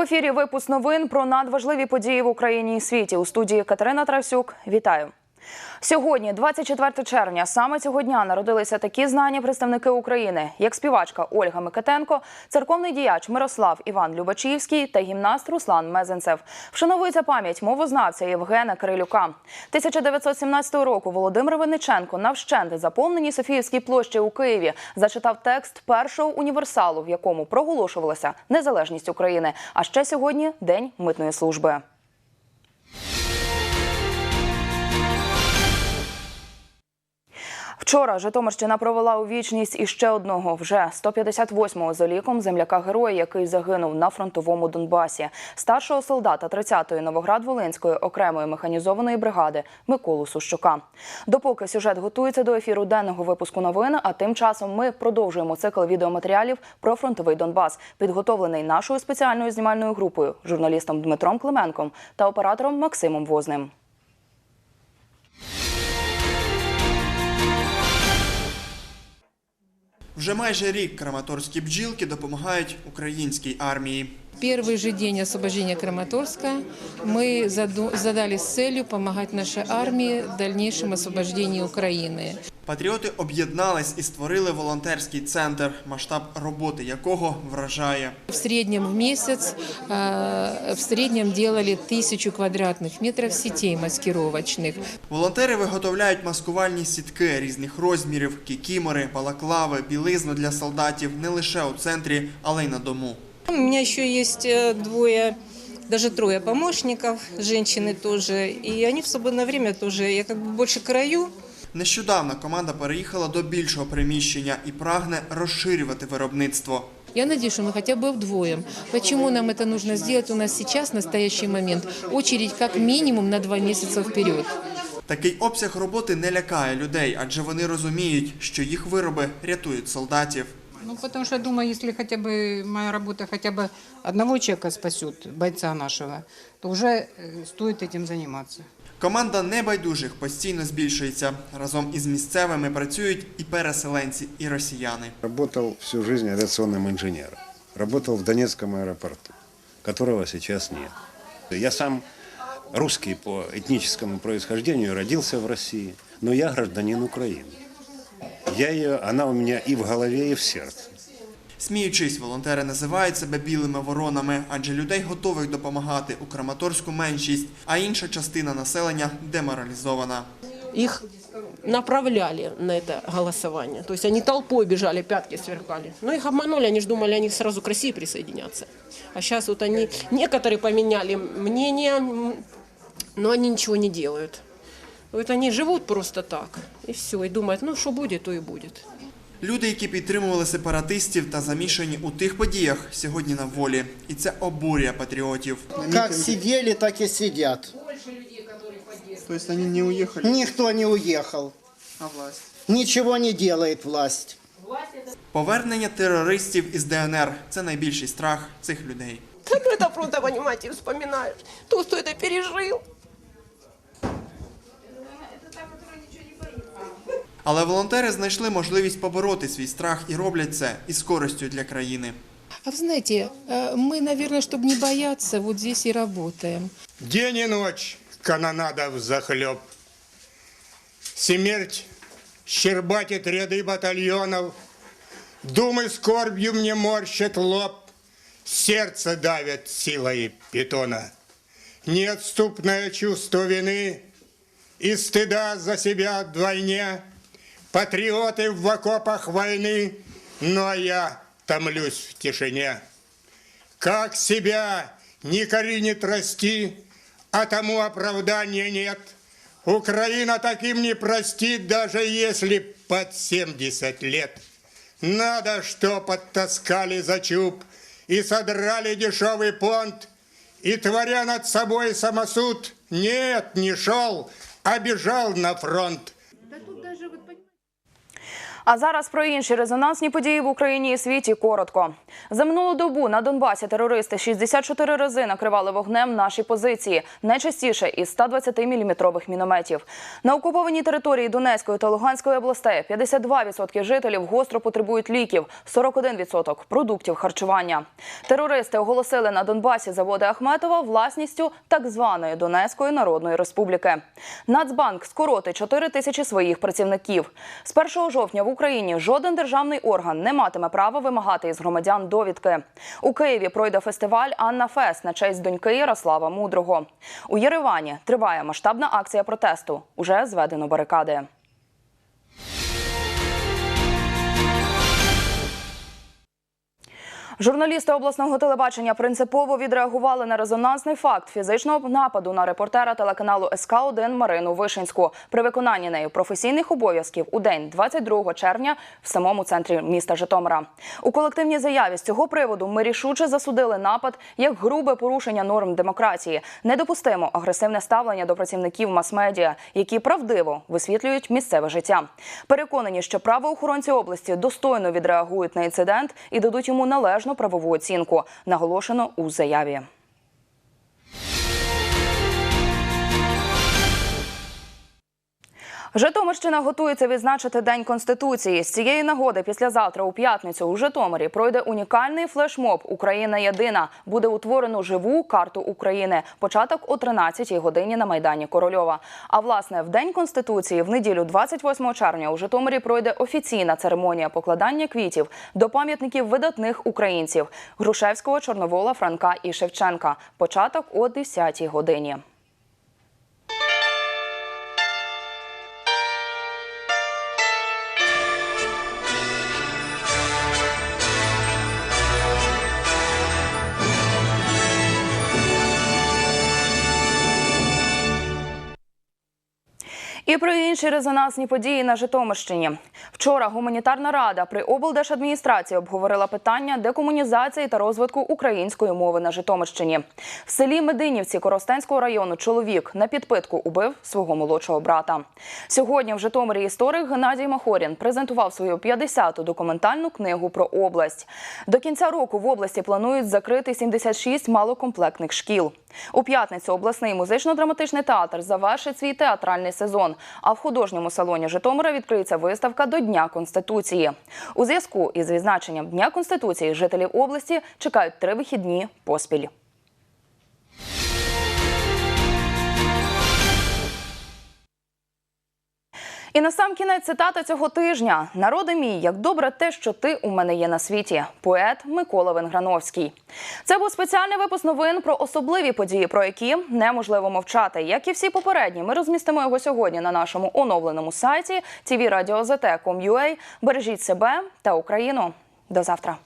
ефірі випуск новин про надважливі події в Україні і світі. У студії Катерина Трасюк. Вітаю. Сьогодні, 24 червня, саме цього дня народилися такі знані представники України, як співачка Ольга Микитенко, церковний діяч Мирослав Іван Любачівський та гімнаст Руслан Мезенцев. Вшановується пам'ять мовознавця Євгена Кирилюка. 1917 року Володимир Винниченко на вщент заповненій Софіївській площі у Києві зачитав текст першого універсалу, в якому проголошувалася незалежність України. А ще сьогодні День митної служби. Вчора Житомирщина провела у вічність іще одного вже 158-го за ліком земляка героя, який загинув на фронтовому Донбасі, старшого солдата 30-ї Новоград-Волинської окремої механізованої бригади Миколу Сущука. Допоки сюжет готується до ефіру денного випуску новин, а тим часом ми продовжуємо цикл відеоматеріалів про фронтовий Донбас, підготовлений нашою спеціальною знімальною групою, журналістом Дмитром Клименком та оператором Максимом Возним. Вже майже рік краматорські бджілки допомагають українській армії. Первый же день освобождения Краматорска мы заду- задались целью помогать нашей армии в дальнейшем освобождении Украины. Патріоти об'єднались і створили волонтерський центр, масштаб роботи якого вражає. В среднем в месяц э, в среднем делали тысячу квадратных метров сетей маскировочных. Волонтери виготовляють маскувальні сітки різних розмірів, кікімори, балаклави, білизну для солдатів не лише у центрі, але й на дому. У меня еще есть э, двое, даже трое помощников, женщины тоже, и они в свободное время тоже, я как бы больше краю, Нещодавно команда переїхала до більшого приміщення і прагне розширювати виробництво. Я надеюсь, что мы хотя бы вдвоем. Почему нам это нужно сделать у нас сейчас, в настоящий момент? Очередь как минимум на два месяца вперед. Такий обсяг роботи не лякає людей, адже вони розуміють, що їх вироби рятують солдатів. Ну, потому что я думаю, если хотя бы моя работа хотя бы одного человека спасет, бойца нашего, то уже э, стоит этим заниматься. Команда небайдужих постійно збільшується. Разом із місцевими працюють і переселенці, і росіяни. Работал всю жизнь авиационным инженером. Работал в Донецком аэропорту, которого сейчас нет. Я сам русский по этническому происхождению, родился в России, но я гражданин Украины. Я ее, она у меня и в голове, и в сердце. Сміючись, волонтери називають себе білими воронами, адже людей готових допомагати у Краматорську меншість, а інша частина населення деморалізована. их направляли на это голосование. То есть они толпой бежали, пятки сверкали. Но их обманули, они же думали, они сразу к России присоединятся. А сейчас вот они, некоторые поменяли мнение, м, но они ничего не делают. Вот они живут просто так, и все, и думают, ну что будет, то и будет. Люди, які підтримували сепаратистів та замішані у тих подіях, сьогодні на волі, і це обурює патріотів. Как сидели, так и сидят. Тобто вони не уїхали, Никто не уехал. а власть. Ничего не делает власть. Повернення терористів із ДНР це найбільший страх цих людей. Ну это просто, понимаете, вспоминаешь, то, кто это Але волонтери знайшли можливість побороти свій страх і роблять це із користю для країни. А вы знаете, э, мы, наверное, чтобы не бояться, вот здесь и работаем. День и ночь канонада взахлеб. Смерть щербатит ряды батальонов, Думы скорбью мне морщат лоб, Сердце давят силой питона. Неотступное чувство вины И стыда за себя вдвойне, Патриоты в окопах войны, Но я томлюсь в тишине. Как себя не коренит расти, а тому оправдания нет. Украина таким не простит, даже если под 70 лет. Надо, что подтаскали за чуб и содрали дешевый понт, и, творя над собой самосуд, нет, не шел, а бежал на фронт. А зараз про інші резонансні події в Україні і світі коротко. За минулу добу на Донбасі терористи 64 рази накривали вогнем наші позиції, найчастіше із 120-мм мінометів. На окупованій території Донецької та Луганської областей 52% жителів гостро потребують ліків, 41% – продуктів харчування. Терористи оголосили на Донбасі заводи Ахметова власністю так званої Донецької Народної Республіки. Нацбанк скоротить 4 тисячі своїх працівників. З 1 жовтня в Україні жоден державний орган не матиме права вимагати із громадян довідки. У Києві пройде фестиваль Анна Фест на честь доньки Ярослава Мудрого. У Єревані триває масштабна акція протесту. Уже зведено барикади. Журналісти обласного телебачення принципово відреагували на резонансний факт фізичного нападу на репортера телеканалу СК 1 Марину Вишинську при виконанні нею професійних обов'язків у день 22 червня в самому центрі міста Житомира. У колективній заяві з цього приводу ми рішуче засудили напад як грубе порушення норм демократії, недопустимо агресивне ставлення до працівників мас-медіа, які правдиво висвітлюють місцеве життя. Переконані, що правоохоронці області достойно відреагують на інцидент і дадуть йому належну правову оцінку, наголошено у заяві. Житомирщина готується відзначити День Конституції. З цієї нагоди післязавтра у п'ятницю у Житомирі пройде унікальний флешмоб Україна єдина. Буде утворено живу карту України. Початок о 13-й годині на майдані Корольова. А власне в День Конституції в неділю 28 червня у Житомирі пройде офіційна церемонія покладання квітів до пам'ятників видатних українців Грушевського, Чорновола, Франка і Шевченка. Початок о 10-й годині. І про інші резонансні події на Житомирщині. Вчора гуманітарна рада при облдержадміністрації обговорила питання декомунізації та розвитку української мови на Житомирщині. В селі Мединівці Коростенського району чоловік на підпитку убив свого молодшого брата. Сьогодні в Житомирі історик Геннадій Махорін презентував свою 50-ту документальну книгу про область. До кінця року в області планують закрити 76 малокомплектних шкіл. У п'ятницю обласний музично-драматичний театр завершить свій театральний сезон. А в художньому салоні Житомира відкриється виставка до Дня Конституції. У зв'язку із відзначенням Дня Конституції жителів області чекають три вихідні поспіль. І на сам кінець цитата цього тижня: Народи мій, як добре те, що ти у мене є на світі. Поет Микола Венграновський. Це був спеціальний випуск новин про особливі події, про які неможливо мовчати. Як і всі попередні, ми розмістимо його сьогодні на нашому оновленому сайті tvradio.zt.com.ua. Бережіть себе та Україну. До завтра.